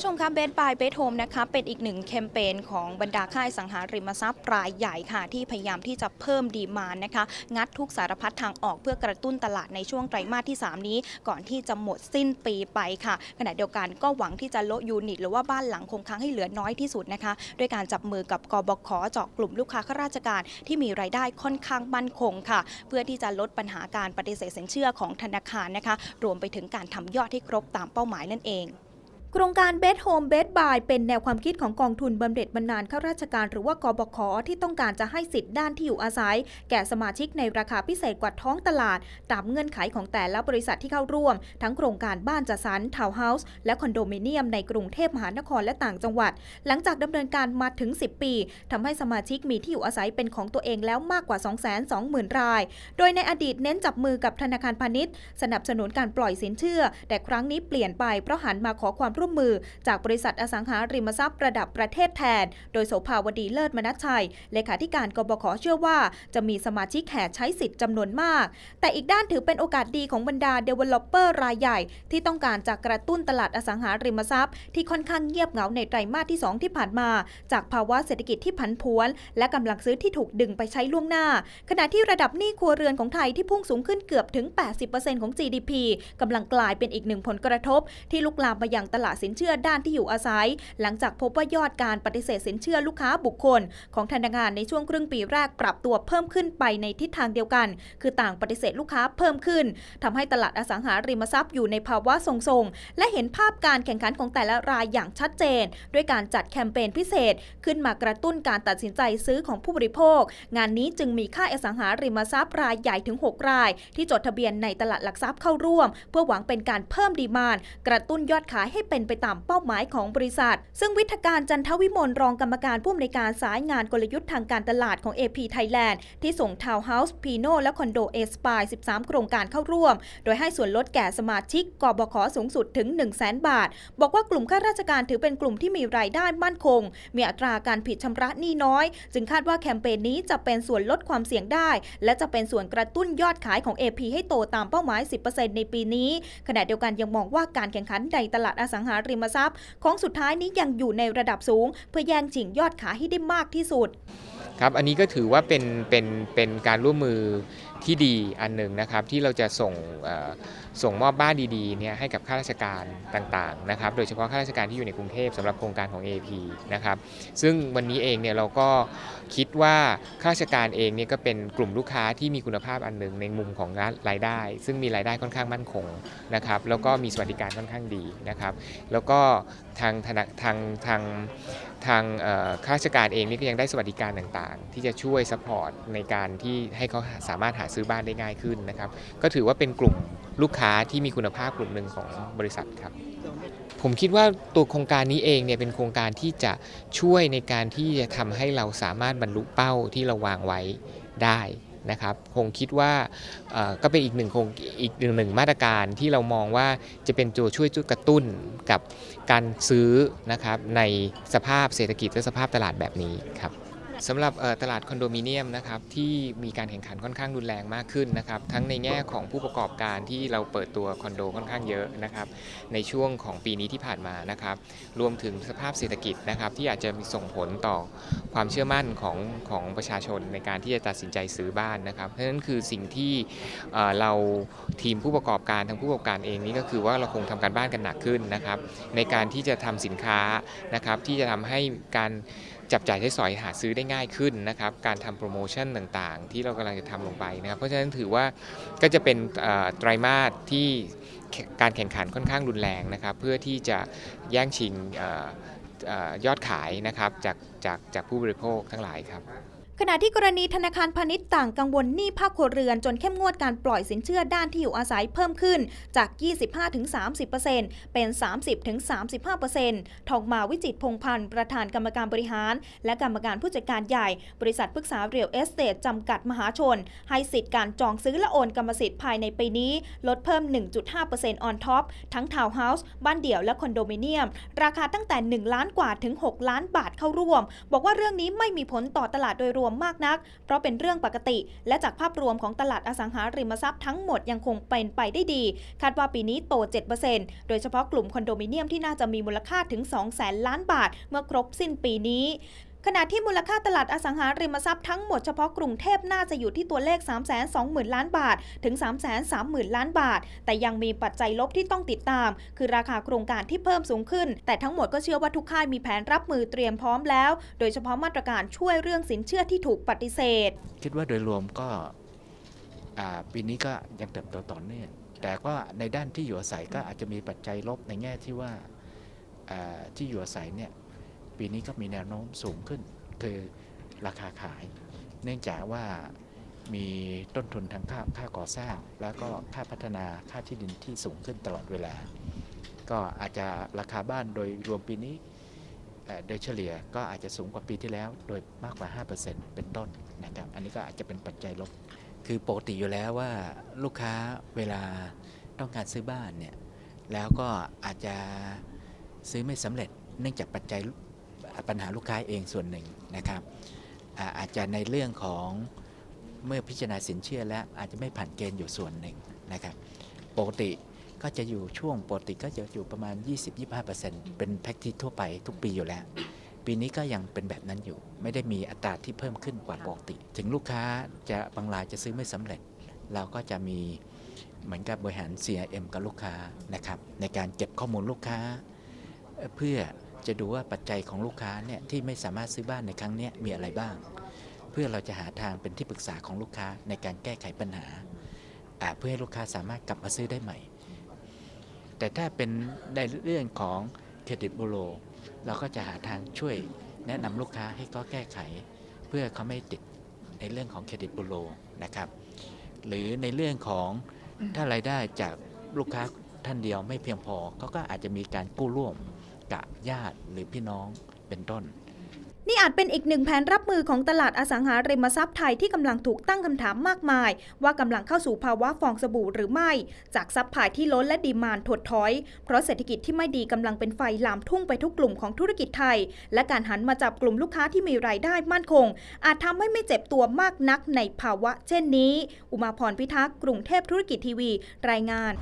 ผู้ชมคะเบสบายเบสโฮมนะคะเป็นอีกหนึ่งแคมเปญของบรรดาค่ายสังหาริมทรัพย์รายใหญ่ค่ะ ที่พยายามที่จะเพิ่มดีมานนะคะ งัดทุกสารพัดทางออกเพื่อกระตุ้นตลาดในช่วงไตรมาสที่ 3 นี้ ก่อนที่จะหมดสิ้นปีไปค่ะ ขณะเดียวกันก็หวังที่จะลดยูนิต หรือว่าบ้านหลังคงค้างให้เหลือน้อยที่สุดนะคะด้วยการจับมือกับกบขเจาะกลุ่มลูกค้าข้าราชการ ที่มีรายได้ค่อนข้างมั่นคงค่ะ เพื่อที่จะลดปัญหาการปฏิเสธสินเชื่อของธนาคารนะคะ รวมไปถึงการทำยอดให้ครบตามเป้าหมายนั่นเอง โครงการ Bed Home Bed Buy เป็นแนวความคิดของกองทุนบำเหน็จบำนาญข้าราชการ หรือว่ากบขที่ต้องการจะให้สิทธิ์ด้านที่อยู่อาศัย แก่สมาชิกในราคาพิเศษกว่าท้องตลาด ตามเงื่อนไขของแต่ละบริษัทที่เข้าร่วม ทั้งโครงการบ้านจัดสรรทาวน์เฮาส์และคอนโดมิเนียมในกรุงเทพมหานครและต่างจังหวัด หลังจากดำเนินการมาถึง 10 ปีทำให้สมาชิกมีที่อยู่อาศัยเป็นของตัวเองแล้วมากกว่า 220,000 ราย โดยในอดีตเน้นจับมือกับธนาคารพาณิชย์ สนับสนุนการปล่อยสินเชื่อ แต่ครั้งนี้เปลี่ยนไปเพราะหันมาขอความร่วมมือ จากบริษัทอสังหาริมทรัพย์ระดับประเทศแทน โดยโสภาวดีเลิศมนัชชัย เลขาธิการกบขเชื่อว่า จะมีสมาชิกแห่ใช้สิทธิ์จำนวนมาก แต่อีกด้านถือเป็นโอกาสดีของบรรดา Developer รายใหญ่ ที่ต้องการจะกระตุ้นตลาดอสังหาริมทรัพย์ ที่ค่อนข้างเงียบเหงาในไตรมาสที่ 2 ที่ผ่านมา จากภาวะเศรษฐกิจที่ผันผวน และกำลังซื้อที่ถูกดึงไปใช้ล่วงหน้า ขณะที่ระดับหนี้ครัวเรือนของไทยที่พุ่งสูงขึ้นเกือบถึง 80%ของ GDP กำลังกลายเป็นอีกหนึ่งผลกระทบ ที่ลุกลามมายังตลาดสินเชื่อด้านที่อยู่อาศัย หลังจากพบว่ายอดการปฏิเสธสินเชื่อลูกค้าบุคคล ของธนาคารในช่วงครึ่งปีแรกปรับตัวเพิ่มขึ้นไปในทิศทางเดียวกัน คือต่างปฏิเสธลูกค้าเพิ่มขึ้นทำให้ตลาดอสังหาริมทรัพย์อยู่ในภาวะทรงๆ และเห็นภาพการแข่งขันของแต่ละรายอย่างชัดเจน ด้วยการจัดแคมเปญพิเศษ ขึ้นมากระตุ้นการตัดสินใจซื้อของผู้บริโภค งานนี้จึงมีค่าอสังหาริมทรัพย์รายใหญ่ถึง 6 ราย ที่จดทะเบียนในตลาดหลักทรัพย์เข้าร่วม เพื่อหวังเป็นการเพิ่มดีมานด์กระตุ้นยอดขายให้เป็นไปตามเป้าหมายของบริษัท ซึ่งวิทยการจันทวิมลรองกรรมการผู้อำนวยการสายงานกลยุทธ์ทางการตลาดของ AP Thailand ที่ส่งทาวน์เฮาส์พีโนและคอนโดเอสปาย13 โครงการเข้าร่วม โดยให้ส่วนลดแก่สมาชิกกบขสูงสุดถึง 1 0 0 0 0แบาท บอกว่ากลุ่มข้าราชการถือเป็นกลุ่มที่มีรายได้มั่นคง มีอัตราการผิดชำระหนี้น้อย จึงคาดว่าแคมเปญนี้จะเป็นส่วนลดความเสี่ยงได้ และจะเป็นส่วนกระตุ้นยอดขายของ AP ให้โตตามเป้าหมาย 10%ในปีนี้ ขณะเดียวกันยังมองว่าการแข่งขันในตลาดอสังหาริมทรัพย์ของสุดท้ายนี้ยังอยู่ในระดับสูง เพื่อแย่งชิงยอดขายให้ได้มากที่สุด ครับ อันนี้ก็ถือว่าเป็นเป็นเป็นการร่วมมือ ที่ดีอันหนึ่งนะครับที่เราจะส่งส่งมอบบ้านดีๆเนี่ยให้กับข้าราชการต่างๆนะครับโดยเฉพาะข้าราชการที่อยู่ในกรุงเทพสำหรับโครงการของ AP นะครับซึ่งวันนี้เองเนี่ยเราก็คิดว่าข้าราชการเองเนี่ยก็เป็นกลุ่มลูกค้าที่มีคุณภาพอันหนึ่งในมุมของรายได้ ซึ่งมีรายได้ค่อนข้างมั่นคงนะครับแล้วก็มีสวัสดิการค่อนข้างดีนะครับแล้วก็ทางธนาทางทาง ทางข้าราชการเองนี่ก็ยังได้สวัสดิการต่างๆ ที่จะช่วยซัพพอร์ตในการที่ให้เขาสามารถหาซื้อบ้านได้ง่ายขึ้นนะครับ ก็ถือว่าเป็นกลุ่มลูกค้าที่มีคุณภาพกลุ่มหนึ่งของบริษัทครับ ผมคิดว่าตัวโครงการนี้เองเนี่ยเป็นโครงการที่จะช่วยในการที่จะทำให้เราสามารถบรรลุเป้าที่เราวางไว้ได้ นะครับคงคิดว่าก็เป็นอีกหนึ่งคงอีกหนึ่งหนึ่งมาตรการที่เรามองว่าจะเป็นตัวช่วยกระตุ้นกับการซื้อนะครับในสภาพเศรษฐกิจและสภาพตลาดแบบนี้ครับ สำหรับตลาดคอนโดมิเนียมนะครับที่มีการแข่งขันค่อนข้างรุนแรงมากขึ้นนะครับทั้งในแง่ของผู้ประกอบการที่เราเปิดตัวคอนโดค่อนข้างเยอะนะครับในช่วงของปีนี้ที่ผ่านมานะครับรวมถึงสภาพเศรษฐกิจนะครับที่อาจจะมีส่งผลต่อความเชื่อมั่นของของประชาชนในการที่จะตัดสินใจซื้อบ้านนะครับเพราะฉะนั้นคือสิ่งที่เราทีมผู้ประกอบการทั้งผู้ประกอบการเองนี่ก็คือว่าเราคงทำการบ้านกันหนักขึ้นนะครับในการที่จะทำสินค้านะครับที่จะทำให้การ จับจ่ายใช้สอยหาซื้อได้ง่ายขึ้นนะครับการทำโปรโมชั่นต่างๆ ที่เรากำลังจะทำลงไปนะครับเพราะฉะนั้นถือว่าก็จะเป็นเอ่อไตรมาสที่การแข่งขันค่อนข้างรุนแรงนะครับเพื่อที่จะแย่งชิงเอ่อเอ่อยอดขายนะครับจากจากจากผู้บริโภคทั้งหลายครับ ขณะที่กรณีธนาคารพาณิชย์ต่างกังวลหนี้ภาคครัวเรือนจนเข้มงวดการปล่อยสินเชื่อด้านที่อยู่อาศัยเพิ่มขึ้นจาก 25-30%เป็น 30-35%ทองมาวิจิตพงพันธ์ประธานกรรมการบริหาร และกรรมการผู้จัดการใหญ่ บริษัทปรึกษาเรียลเอสเตทจำกัดมหาชน ให้สิทธิ์การจองซื้อและโอนกรรมสิทธิ์ภายในปีนี้ ลดเพิ่ม 1.5% on top ทั้งทาวน์เฮาส์บ้านเดี่ยวและคอนโดมิเนียม ราคาตั้งแต่ 1 ล้านกว่าถึง 6 ล้านบาทเข้าร่วม บอกว่าเรื่องนี้ไม่มีผลต่อตลาดโดยรวมมากนัก เพราะเป็นเรื่องปกติ และจากภาพรวมของตลาดอสังหาริมทรัพย์ทั้งหมดยังคงเป็นไปได้ดี คาดว่าปีนี้โต 7%โดยเฉพาะกลุ่มคอนโดมิเนียมที่น่าจะมีมูลค่าถึง2แสนล้านบาท เมื่อครบสิ้นปีนี้ ขณะที่มูลค่าตลาดอสังหาริมทรัพย์ทั้งหมดเฉพาะกรุงเทพน่าจะอยู่ที่ตัวเลข 3 2 0 0 0 0 ล้านบาท ถึง 3 3 0 0 0 0 ล้านบาท แต่ยังมีปัจจัยลบที่ต้องติดตาม คือราคาโครงการที่เพิ่มสูงขึ้น แต่ทั้งหมดก็เชื่อว่าทุกค่ายมีแผนรับมือเตรียมพร้อมแล้ว โดยเฉพาะมาตรการช่วยเรื่องสินเชื่อที่ถูกปฏิเสธ คิดว่าโดยรวมก็ปีนี้ก็ยังเติบโตต่อเนื่องแต่ก็ในด้านที่อยู่อาศัยก็อาจจะมีปัจจัยลบในแง่ที่ว่าที่อยู่อาศัยเนี่ย ปีนี้ก็มีแนวโน้มสูงขึ้น คือราคาขาย เนื่องจากว่ามีต้นทุนทางค่าค่าก่อสร้าง แล้วก็ค่าพัฒนาค่าที่ดินที่สูงขึ้นตลอดเวลา ก็อาจจะราคาบ้านโดยรวมปีนี้โดยเฉลี่ยก็อาจจะสูงกว่าปีที่แล้ว โดยมากกว่า 5%เป็นต้นนะครับ อันนี้ก็อาจจะเป็นปัจจัยลบ คือปกติอยู่แล้วว่าลูกค้าเวลาต้องการซื้อบ้านเนี่ย แล้วก็อาจจะซื้อไม่สำเร็จเนื่องจากปัจจัย ปัญหาลูกค้าเองส่วนหนึ่งนะครับอาจจะในเรื่องของเมื่อพิจารณาสินเชื่อแล้วอาจจะไม่ผ่านเกณฑ์อยู่ส่วนหนึ่งนะครับปกติก็จะอยู่ช่วงปกติก็จะอยู่ประมาณ 20-25%เป็นแพ็กที่ทั่วไปทุกปีอยู่แล้ว ปีนี้ก็ยังเป็นแบบนั้นอยู่ ไม่ได้มีอัตราที่เพิ่มขึ้นกว่าปกติ ถึงลูกค้าจะบางรายจะซื้อไม่สำเร็จ เราก็จะมีเหมือนกับบริหาร CRM กับลูกค้านะครับในการเก็บข้อมูลลูกค้าเพื่อ จะดูว่าปัจจัยของลูกค้าเนี่ยที่ไม่สามารถซื้อบ้านในครั้งนี้มีอะไรบ้าง เพื่อเราจะหาทางเป็นที่ปรึกษาของลูกค้าในการแก้ไขปัญหาอ่าเพื่อให้ลูกค้าสามารถกลับมาซื้อได้ใหม่ แต่ถ้าเป็นในเรื่องของเครดิตบูโรเราก็จะหาทางช่วยแนะนำลูกค้าให้เขาแก้ไข เพื่อเขาไม่ติดในเรื่องของเครดิตบูโรนะครับ หรือในเรื่องของถ้ารายได้จากลูกค้าท่านเดียวไม่เพียงพอเขาก็อาจจะมีการกู้ร่วม กับญาติหรือพี่น้องเป็นต้น นี่อาจเป็นอีกหนึ่งแผนรับมือของตลาดอสังหาริมทรัพย์ไทยที่กำลังถูกตั้งคำถามมากมาย ว่ากำลังเข้าสู่ภาวะฟองสบู่หรือไม่ จากซัพพลายที่ล้นและดีมานถดถอย เพราะเศรษฐกิจที่ไม่ดีกำลังเป็นไฟลามทุ่งไปทุกกลุ่มของธุรกิจไทย และการหันมาจับกลุ่มลูกค้าที่มีรายได้มั่นคง อาจทำให้ไม่เจ็บตัวมากนักในภาวะ เช่นนี้ อุมาพรพิทักษ์กรุงเทพธุรกิจทีวี รายงาน